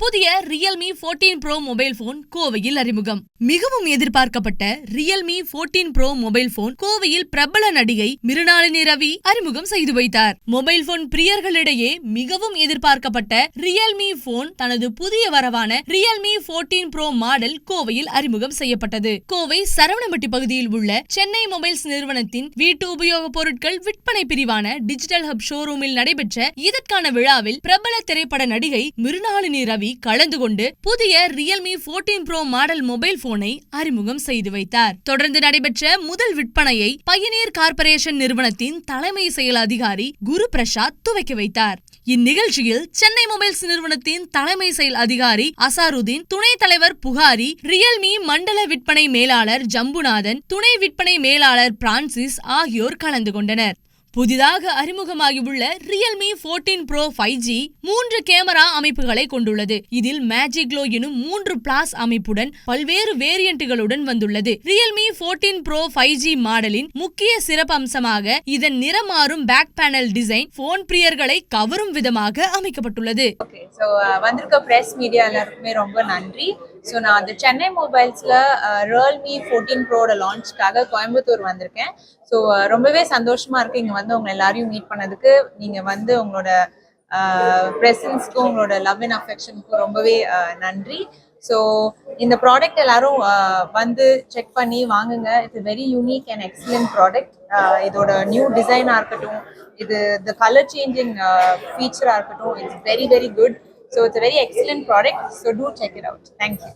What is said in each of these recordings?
புதிய Realme 14 bro mobile phone கோவையில் அறிமுகம். மிகவும் எதிர்பார்க்கப்பட்ட ரியல்மி 14 ப்ரோ மொபைல் போன் கோவையில் பிரபல நடிகை மிருணாளினி ரவி அறிமுகம் செய்து வைத்தார். மொபைல் போன் பிரியர்களிடையே மிகவும் எதிர்பார்க்கப்பட்ட ரியல்மி போன் தனது புதிய வரவான ரியல்மி 14 ப்ரோ மாடல் கோவையில் அறிமுகம் செய்யப்பட்டது. கோவை சரவணம்பட்டி பகுதியில் உள்ள சென்னை மொபைல்ஸ் நிறுவனத்தின் வீட்டு உபயோகப் பொருட்கள் விற்பனை பிரிவான டிஜிட்டல் ஹப் ஷோரூமில் நடைபெற்ற இதற்கான விழாவில் பிரபல திரைப்பட நடிகை மிருணாளினி ரவி கலந்து கொண்டு புதிய ரியல்மி 14 ப்ரோ மாடல் மொபைல் போனை அறிமுகம் செய்து வைத்தார். தொடர்ந்து நடைபெற்ற முதல் விற்பனையை பயனீர் கார்ப்பரேஷன் நிறுவனத்தின் தலைமை செயல் அதிகாரி குரு பிரசாத் துவக்கி வைத்தார். இந்நிகழ்ச்சியில் சென்னை மொபைல்ஸ் நிறுவனத்தின் தலைமை செயல் அதிகாரி அசாருதீன் துணைத் தலைவர் புகாரி ரியல்மி மண்டல விற்பனை மேலாளர் ஜம்புநாதன் துணை விற்பனை மேலாளர் பிரான்சிஸ் ஆகியோர் கலந்து கொண்டனர். புதிதாக அறிமுகமாகியுள்ள ரியல்மி 14 ப்ரோ ஃபைவ் ஜி மூன்று கேமரா அமைப்புகளை கொண்டுள்ளது. இதில் மேஜிக் க்ளோ எனும் மூன்று பிளாஸ் அமைப்புடன் பல்வேறு வேரியண்ட்டுகளுடன் வந்துள்ளது. ரியல்மி 14 ப்ரோ ஃபைவ் ஜி மாடலின் முக்கிய சிறப்பம்சமாக இதன் நிறமாறும் பேக் பேனல் டிசைன் போன் பிரியர்களை கவரும் விதமாக அமைக்கப்பட்டுள்ளது. Uh, வந்திருக்க பிரஸ் மீடியா எல்லாருக்குமே ரொம்ப நன்றி. ஸோ நான் அந்த சென்னை மொபைல்ஸில் ரியல்மி ஃபோர்டீன் ப்ரோட லான்ச்க்காக கோயம்புத்தூர் வந்திருக்கேன். ஸோ ரொம்பவே சந்தோஷமாக இருக்குது இங்கே வந்து உங்களை எல்லாரையும் மீட் பண்ணதுக்கு. நீங்கள் வந்து உங்களோட ப்ரெசன்ஸ்க்கும் உங்களோட லவ் அண்ட் அஃபெக்ஷனுக்கும் ரொம்பவே நன்றி. ஸோ இந்த ப்ராடக்ட் எல்லாரும் வந்து செக் பண்ணி வாங்குங்க. It's very unique and excellent product இதோட நியூ டிசைனாக இருக்கட்டும் இது த கலர் சேஞ்சிங் ஃபீச்சராக இருக்கட்டும் it's very very good so it's very excellent product so do check it out thank you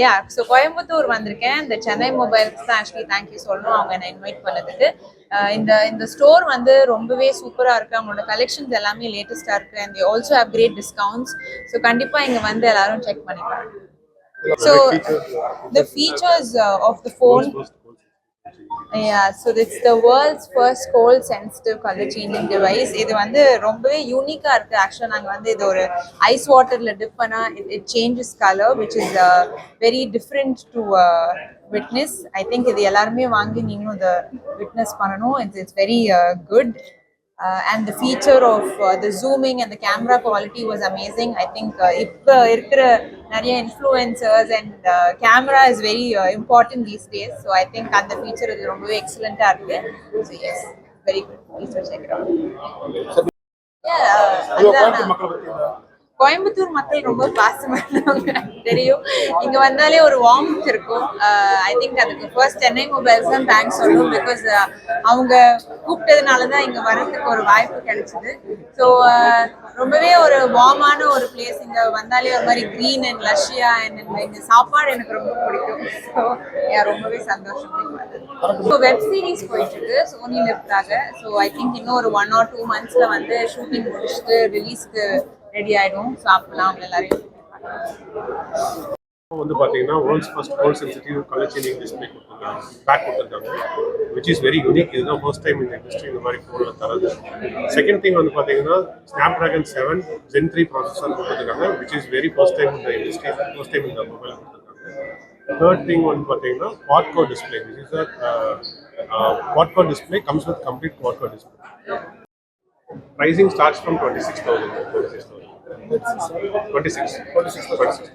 yeah so Coimbatore வந்திருக்கேன். இந்த சென்னை மொபைல்ஸ் தான் ஆக்சுவலி தேங்க்யூ சொல்லணும். அவங்க என்னை இன்வைட் பண்ணதுக்கு. Uh, இந்த இந்த ஸ்டோர் வந்து ரொம்பவே சூப்பராக இருக்கு. அவங்களோட கலெக்ஷன்ஸ் எல்லாமே லேட்டஸ்டாக இருக்கு. And also have great discounts so கண்டிப்பாக இங்கே வந்து எல்லாரும் செக் பண்ணிப்பாங்க. So the features of the phone Yeah, so it's the world's first cold sensitive color changing device. இது வந்து ரொம்பவே யூனிக்கா இருக்கு. ஆக்சுவலாக நாங்க வந்து இது ஒரு ஐஸ் வாட்டர்ல டிப் பண்ணா it changes colour which is very different to witness I think இது எல்லாருமே வாங்கி நீங்களும் இதை விட்னஸ் பண்ணணும். It's it's very good and the feature of the zooming and the camera quality was amazing I think இப்போ இருக்கிற நிறைய influencers and camera is very important these days so I think அந்த ஃபீச்சர் இது ரொம்பவே எக்ஸலண்ட்டாக இருக்கு. So yes very good please check Coimbatore மக்கள் ரொம்ப பாசமானவங்க தெரியும். இங்க வந்தாலே ஒரு வார்ம்த் இருக்கும். Uh, ஐ திங்க் அதுக்கு ஃபர்ஸ்ட் சென்னை மொபைல்ஸ் தான் தேங்க்ஸ் சொல்லணும் பிகாஸ் uh, அவங்க கூப்பிட்டதுனால தான் இங்க வரதுக்கு ஒரு வாய்ப்பு கிடைச்சது. ஸோ uh, ரொம்பவே ஒரு வார்மான ஒரு பிளேஸ் இங்க வந்தாலே ஒரு மாதிரி க்ரீன் அண்ட் லஷ்யா அண்ட் இந்த சாப்பாடு எனக்கு ரொம்ப பிடிக்கும். ஸோ ரொம்பவே சந்தோஷம் ஸோ வெப் சீரிஸ் போயிட்டு இருக்கு சோனி லெப்டாக ஸோ ஐ திங்க் இன்னும் ஒரு ஒன் ஆர் டூ மந்த்ஸ்ல வந்து ஷூட்டிங் முடிச்சுட்டு ரிலீஸ்க்கு ரெடி ஆயிடும். சாப்பிடலாம் அவங்க எல்லாரையும் வந்து பார்த்தீங்கன்னா world's first cold sensitive colour changing display கொடுத்துருக்காங்க. பேக் கொடுத்துருக்காங்க. விச் இஸ் வெரி யூனிக் இதுதான் ஃபர்ஸ்ட் டைம் இந்த இண்டஸ்ட்ரி இந்த மாதிரி ஃபோனில் தரது. செகண்ட் திங் வந்து பார்த்தீங்கன்னா Snapdragon seven gen three processor கொடுத்துருக்காங்க which is very first time இந்த இண்டஸ்ட்ரி ஃபர்ஸ்ட் டைம் இந்த மொபைல் கொடுத்துருக்காங்க. தேர்ட் திங் வந்து பார்த்தீங்கன்னா quad curve display which is quad curve display comes with complete quad curve display six thousand 26. 26. 26.